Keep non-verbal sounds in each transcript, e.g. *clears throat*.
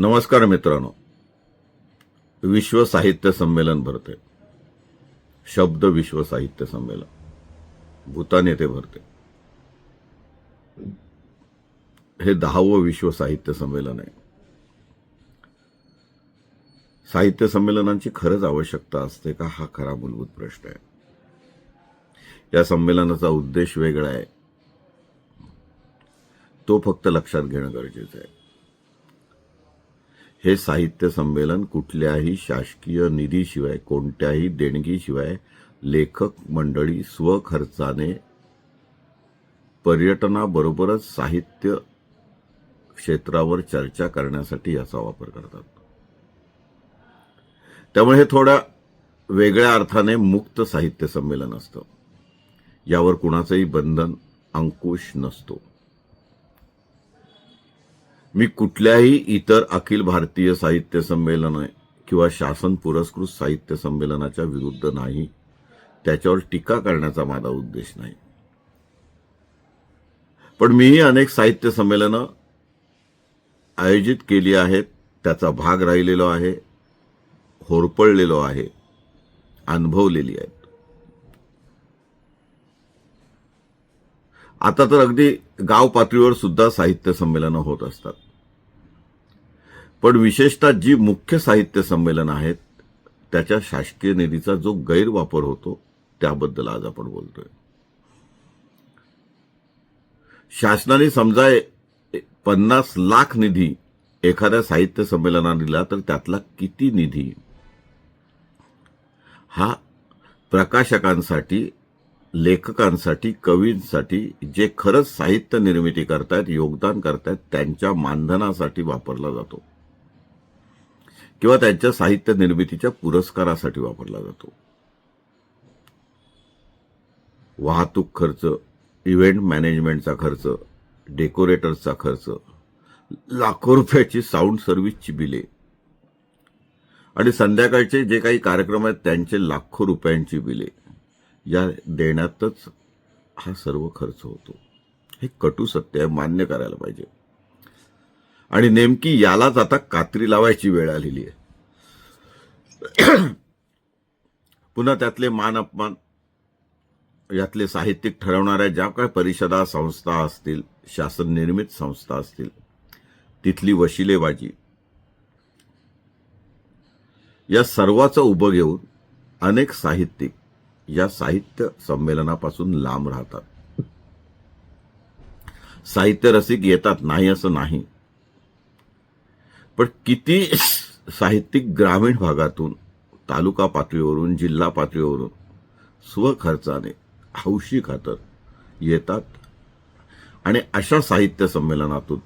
नमस्कार मित्रांनो. विश्व साहित्य संमेलन भरते. शब्द विश्व साहित्य संमेलन. भूतान येथे भरते. हे दहावं विश्व साहित्य संमेलन आहे. साहित्य संमेलनांची खरंच आवश्यकता असते का? हा खरा मूलभूत प्रश्न आहे. या संमेलनाचा उद्देश वेगळा आहे. तो फक्त लक्षात घेणं गरजेचं आहे. हे साहित्य संमेलन कुठल्याही शासकीय निधीशिवाय कोणत्याही देणगीशिवाय लेखक मंडळी स्वखर्चाने पर्यटनाबरोबरच साहित्य क्षेत्रावर चर्चा करण्यासाठी याचा वापर करतात. त्यामुळे हे थोड्या वेगळ्या अर्थाने मुक्त साहित्य संमेलन असतं. यावर कुणाचंही बंधन अंकुश नसतो. मी कुठल्याही इतर अखिल भारतीय साहित्य संमेलन किंवा शासन पुरस्कृत साहित्य संमेलनाच्या विरुद्ध नाही त्याच्यावर टीका करण्याचा माझा उद्देश नाही. पण मीही अनेक साहित्य संमेलनं आयोजित केली आहेत त्याचा भाग राहिलेलो आहे होरपळलेलो आहे अनुभवलेली आहेत. आता तर अगदी गाव पातळीवर सुद्धा साहित्य संमेलनं होत असतात. पण विशेषतः जी मुख्य साहित्य संमेलन आहेत त्याच्या शासकीय निधीचा जो गैरवापर होतो त्याबद्दल आज आपण बोलतोय. शासनाने समजा पन्नास लाख निधी एखाद्या साहित्य संमेलनाला दिला तर त्यातला किती निधी? हा प्रकाशकांसाठी लेखकांसाठी कवींसाठी जे खरंच साहित्य निर्मिती करतायत योगदान करतायत त्यांच्या मानधनासाठी वापरला जातो. किंवा त्यांच्या साहित्य निर्मितीच्या पुरस्कारासाठी वापरला जातो. वाहतूक खर्च इव्हेंट मॅनेजमेंटचा खर्च डेकोरेटर्सचा खर्च लाखो रुपयाची साऊंड सर्व्हिसची बिले आणि संध्याकाळचे जे काही कार्यक्रम आहेत त्यांचे लाखो रुपयांची बिले. या देण्यातच हा सर्व खर्च होतो. हे कटू सत्य आहे मान्य करायला पाहिजे. आणि नेमकी यालाच आता कात्री लावायची वेळ आलेली आहे. *clears throat* पुन्हा त्यातले मान अपमान यातले साहित्यिक ठरवणाऱ्या ज्या काही परिषदा संस्था असतील शासन निर्मित संस्था असतील तिथली वशिलेबाजी या सर्वाचं उभं घेऊन अनेक साहित्यिक या साहित्य संमेलनापासून लांब राहतात. साहित्य रसिक येतात नाही असं नाही. पण किती साहित्यिक ग्रामीण भागातून तालुका पातळीवरून जिल्हा पातळीवरून स्वखर्चाने हौशी खातर येतात. आणि अशा साहित्य संमेलनातून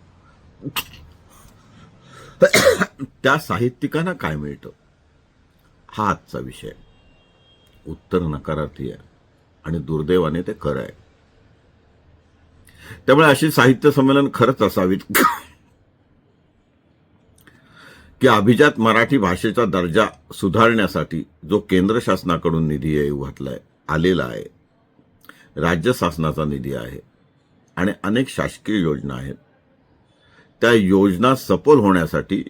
त्या साहित्यिकांना काय मिळतं? हा आजचा विषय. उत्तर नकारार्थी आहे आणि दुर्दैवाने ते खरं आहे. त्यामुळे अशी साहित्य संमेलन खरंच असावीत. की अभिजात मराठी भाषेचा दर्जा सुधारण्यासाठी जो केंद्र शासनाकडून निधी येऊ घातलाय आलेला आहे राज्य शासनाचा निधी आहे आणि अनेक शासकीय योजना आहेत त्या योजना सफल होण्यासाठी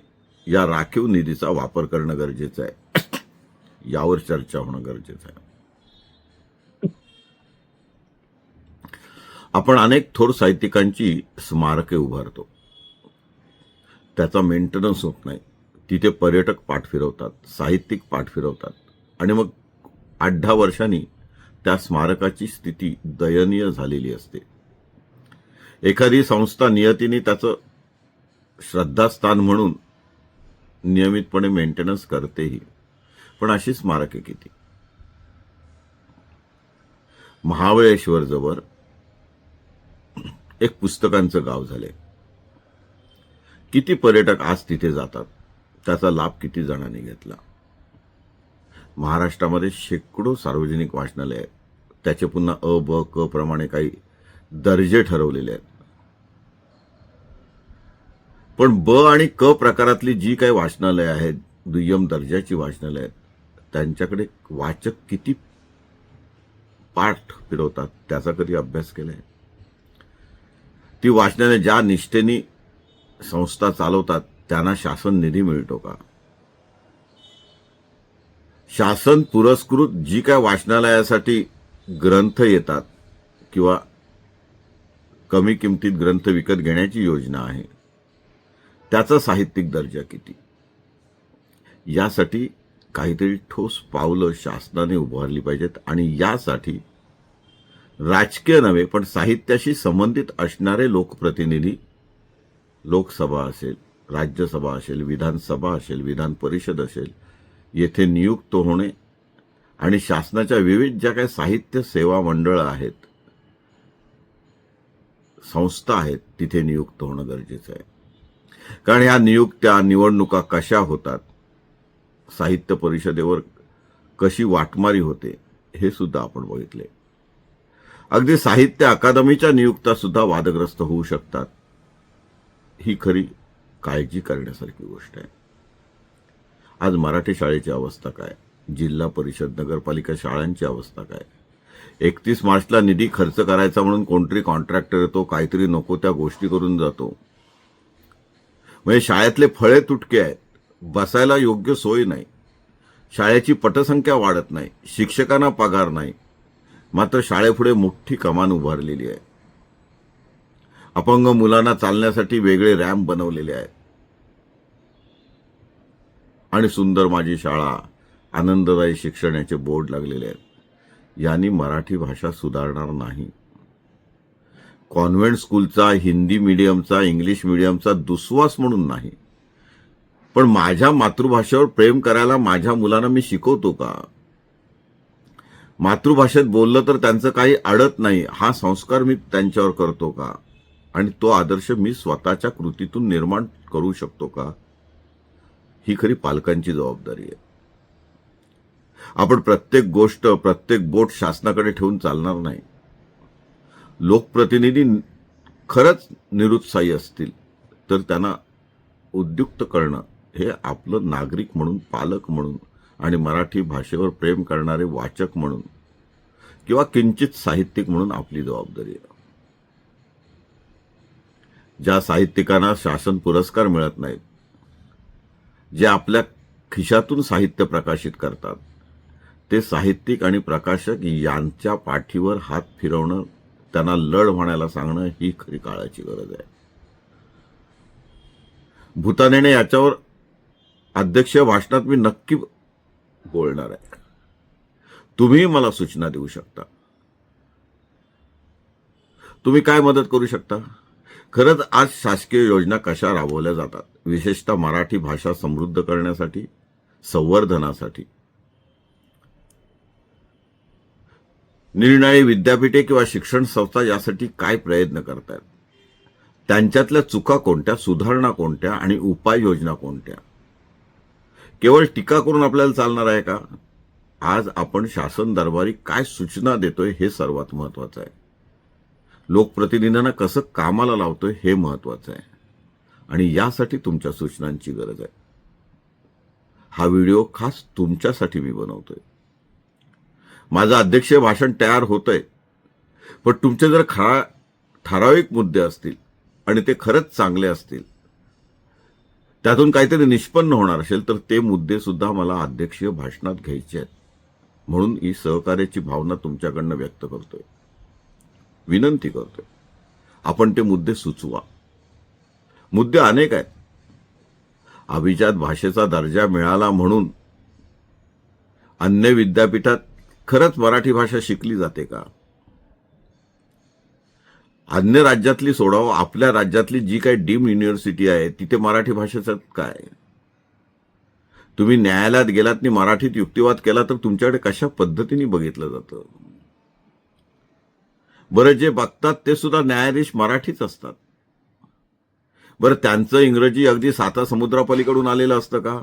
या राखीव निधीचा वापर करणं गरजेचं आहे. *coughs* यावर चर्चा होणं गरजेचं आहे. आपण अनेक थोर साहित्यिकांची स्मारके उभारतो. त्याचा मेंटेनन्स होत नाही. तिथे पर्यटक पाठ फिरवतात साहित्यिक पाठ फिरवतात. आणि मग आठ दहा वर्षांनी त्या स्मारकाची स्थिती दयनीय झालेली असते. एखादी संस्था नियतीने त्याचं श्रद्धास्थान म्हणून नियमितपणे मेंटेनन्स करतेही. पण अशी स्मारके किती? महाबळेश्वर जवळ एक पुस्तकांचं गाव झाले किती पर्यटक आज तिथे जातात? त्याचा लाभ किती जणांनी घेतला? महाराष्ट्रामध्ये शेकडो सार्वजनिक वाचनालय आहेत. त्याचे पुन्हा अ ब क प्रमाणे काही दर्जे ठरवलेले आहेत. पण ब आणि क प्रकारातली जी काही वाचनालय आहेत दुय्यम दर्जाची वाचनालय आहेत त्यांच्याकडे वाचक किती पाठ फिरवतात त्याचा कधी अभ्यास केला आहे ती वाचनालय ज्या निष्ठेने संस्था चालवतात त्यांना शासन निधी मिळतो का? शासन पुरस्कृत जी काय वाचनालयासाठी ग्रंथ येतात किंवा कमी किमतीत ग्रंथ विकत घेण्याची योजना आहे त्याचा साहित्यिक दर्जा किती? यासाठी काहीतरी ठोस पावलं शासनाने उभारली पाहिजेत आणि यासाठी राजकीय नव्हे पण साहित्याशी संबंधित असणारे लोकप्रतिनिधी लोकसभा असेल राज्यसभा असेल विधानसभा असेल विधान परिषद असेल येथे नियुक्त होणे आणि शासनाच्या विविध ज्या काही साहित्य सेवा मंडळं आहेत संस्था आहेत तिथे नियुक्त होणं गरजेचं आहे. कारण ह्या नियुक्त्या निवडणुका कशा होतात साहित्य परिषदेवर कशी वाटमारी होते हे सुद्धा आपण बघितले. अगदी साहित्य अकादमीच्या नियुक्त्या सुद्धा वादग्रस्त होऊ शकतात. ही खरी काळजी करण्यासारखी गोष्ट आहे. आज मराठी शाळेची अवस्था काय? जिल्हा परिषद नगरपालिका शाळांची अवस्था काय? एकतीस मार्चला निधी खर्च करायचा म्हणून कोणतरी कॉन्ट्रॅक्टर येतो काहीतरी नको त्या गोष्टी करून जातो. म्हणजे शाळेतले फळे तुटके आहेत. बसायला योग्य सोय नाही. शाळेची पटसंख्या वाढत नाही. शिक्षकांना पगार नाही. मात्र शाळेपुढे मोठी कमान उभारलेली आहे. अपंग मुलांना चालण्यासाठी वेगळे रॅम्प बनवलेले आहेत. आणि सुंदर माझी शाळा आनंददायी शिक्षण याचे बोर्ड लागलेले आहेत. यांनी मराठी भाषा सुधारणार नाही. कॉन्व्हेंट स्कूलचा हिंदी मीडियमचा इंग्लिश मीडियमचा दुस्वास म्हणून नाही. पण माझ्या मातृभाषेवर प्रेम करायला माझ्या मुलांना मी शिकवतो का? मातृभाषेत बोललं तर त्यांचं काही अडत नाही. हा संस्कार मी त्यांच्यावर करतो का? आणि तो आदर्श मी स्वतःच्या कृतीतून निर्माण करू शकतो का? ही खरी पालकांची जबाबदारी आहे. आपण प्रत्येक गोष्ट प्रत्येक बोट शासनाकडे ठेवून चालणार नाही. लोकप्रतिनिधी खरंच निरुत्साही असतील तर त्यांना उद्युक्त करणं हे आपलं नागरिक म्हणून पालक म्हणून आणि मराठी भाषेवर प्रेम करणारे वाचक म्हणून किंवा किंचित साहित्यिक म्हणून आपली जबाबदारी आहे. ज्या साहित्यिकांना शासन पुरस्कार मिळत नाहीत जे आपल्या खिशातून साहित्य प्रकाशित करतात ते साहित्यिक आणि प्रकाशक यांच्या पाठीवर हात फिरवणं त्यांना लढ म्हणायला सांगणं ही खरी काळाची गरज आहे. भूतानेने याच्यावर अध्यक्ष भाषणात मी नक्की बोलणार आहे. तुम्ही मला सूचना देऊ शकता. तुम्ही काय मदत करू शकता? खरंच आज शासकीय योजना कशा राबवल्या जातात? विशेषतः मराठी भाषा समृद्ध करण्यासाठी संवर्धनासाठी. निर्णय विद्यापीठे किंवा शिक्षण संस्था यासाठी काय प्रयत्न करतात त्यांच्यातल्या चुका कोणत्या सुधारणा कोणत्या आणि उपाययोजना कोणत्या? केवळ टीका करून आपल्याला चालणार आहे का? आज आपण शासन दरबारी काय सूचना देतोय हे सर्वात महत्वाचं आहे. लोकप्रतिनिधींना कसं कामाला लावतोय हे महत्वाचं आहे. आणि यासाठी तुमच्या सूचनांची गरज आहे. हा व्हिडिओ खास तुमच्यासाठी मी बनवतोय. माझं अध्यक्षीय भाषण तयार होतंय. पण तुमचे जर खरा ठराविक मुद्दे असतील आणि ते खरंच चांगले असतील त्यातून काहीतरी निष्पन्न होणार असेल तर ते मुद्दे सुद्धा मला अध्यक्षीय भाषणात घ्यायचे आहेत. म्हणून ही सहकार्याची भावना तुमच्याकडनं व्यक्त करतोय. विनंती करतोय. आपण ते मुद्दे सुचवा. मुद्दे अनेक आहेत. अभिजात भाषेचा दर्जा मिळाला म्हणून अन्य विद्यापीठात खरंच मराठी भाषा शिकली जाते का? अन्य राज्यातली सोडावं आपल्या राज्यातली जी काही डीम युनिव्हर्सिटी आहे तिथे मराठी भाषेचं काय? तुम्ही न्यायालयात गेलात आणि मराठीत युक्तिवाद केला तर तुमच्याकडे कशा पद्धतीने बघितलं जातं? बरं जे बघतात ते सुद्धा न्यायाधीश मराठीच असतात. बरं त्यांचं इंग्रजी अगदी साता समुद्रापलीकडून आलेलं असतं का?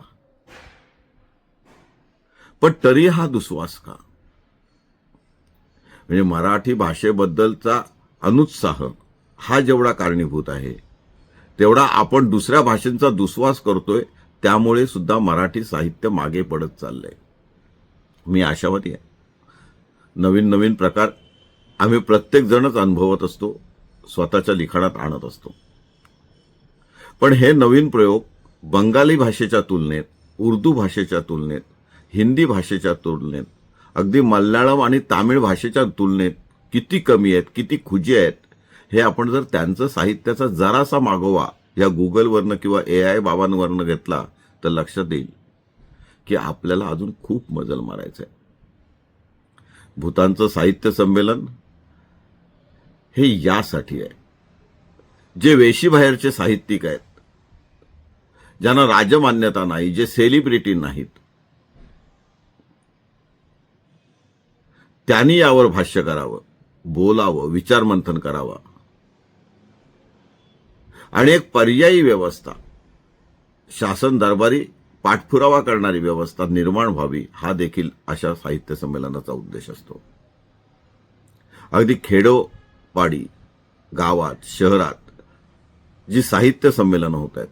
पण तरी हा दुस्वास का? म्हणजे मराठी भाषेबद्दलचा अनुत्साह हा जेवढा कारणीभूत आहे तेवढा आपण दुसऱ्या भाषेंचा दुस्वास करतोय त्यामुळे सुद्धा मराठी साहित्य मागे पडत चाललंय. मी आशावादी आहे. नवीन नवीन प्रकार आम्ही प्रत्येकजणच अनुभवत असतो स्वतःच्या लिखाणात आणत असतो. पण हे नवीन प्रयोग बंगाली भाषेच्या तुलनेत उर्दू भाषेच्या तुलनेत हिंदी भाषेच्या तुलनेत अगदी मल्याळम आणि तामिळ भाषेच्या तुलनेत किती कमी आहेत किती खुजी आहेत हे आपण जर त्यांचं साहित्याचा जरासा मागोवा या गुगलवरनं किंवा ए आय बाबांवरनं घेतला तर लक्षात येईल की आपल्याला अजून खूप मजल मारायचं आहे भूतांचं साहित्य संमेलन हे यासाठी आहे. जे वेशीबाहेरचे साहित्यिक आहेत ज्यांना राजमान्यता नाही जे सेलिब्रिटी नाहीत त्यांनी यावर भाष्य करावं बोलावं विचारमंथन करावं. आणि एक पर्यायी व्यवस्था शासन दरबारी पाठपुरावा करणारी व्यवस्था निर्माण व्हावी हा देखील अशा साहित्य संमेलनाचा उद्देश असतो. अगदी खेडो पाडी गावात शहरात जी साहित्य संमेलनं होत आहेत.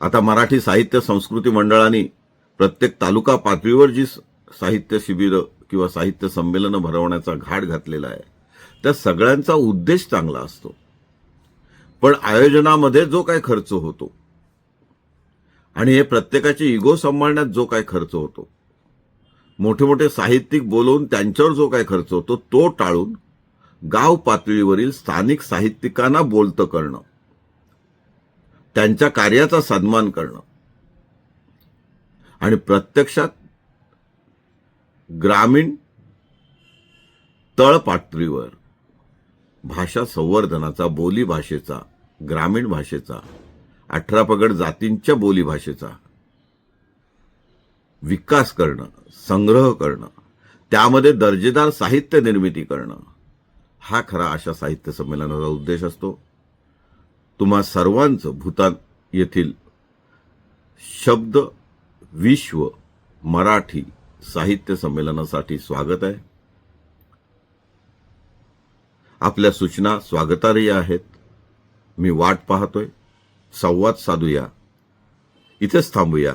आता मराठी साहित्य संस्कृती मंडळाने प्रत्येक तालुका पातळीवर जी साहित्य शिबिरं किंवा साहित्य संमेलनं भरवण्याचा घाट घातलेला आहे त्या सगळ्यांचा उद्देश चांगला असतो. पण आयोजनामध्ये जो काय खर्च होतो आणि हे प्रत्येकाची इगो सांभाळण्यात जो काय खर्च होतो मोठे मोठे साहित्यिक बोलवून त्यांच्यावर जो काय खर्च होतो तो टाळून गाव पातळीवरील स्थानिक साहित्यिकांना बोलतं करणं. त्यांच्या कार्याचा सन्मान करणं. आणि प्रत्यक्षात ग्रामीण तळपातळीवर भाषा संवर्धनाचा बोली भाषेचा ग्रामीण भाषेचा अठरा पगड जातींच्या बोली भाषेचा विकास करणं संग्रह करणं त्यामध्ये दर्जेदार साहित्य निर्मिती करणं हा खरा अशा साहित्य संमेलनाचा उद्देश असतो. तुम्हा सर्वांचं भूतान येथील शब्द विश्व मराठी साहित्य संमेलनासाठी स्वागत आहे. आपल्या सूचना स्वागतार्ह आहेत. मी वाट पाहतोय. संवाद साधूया. इथेच थांबूया.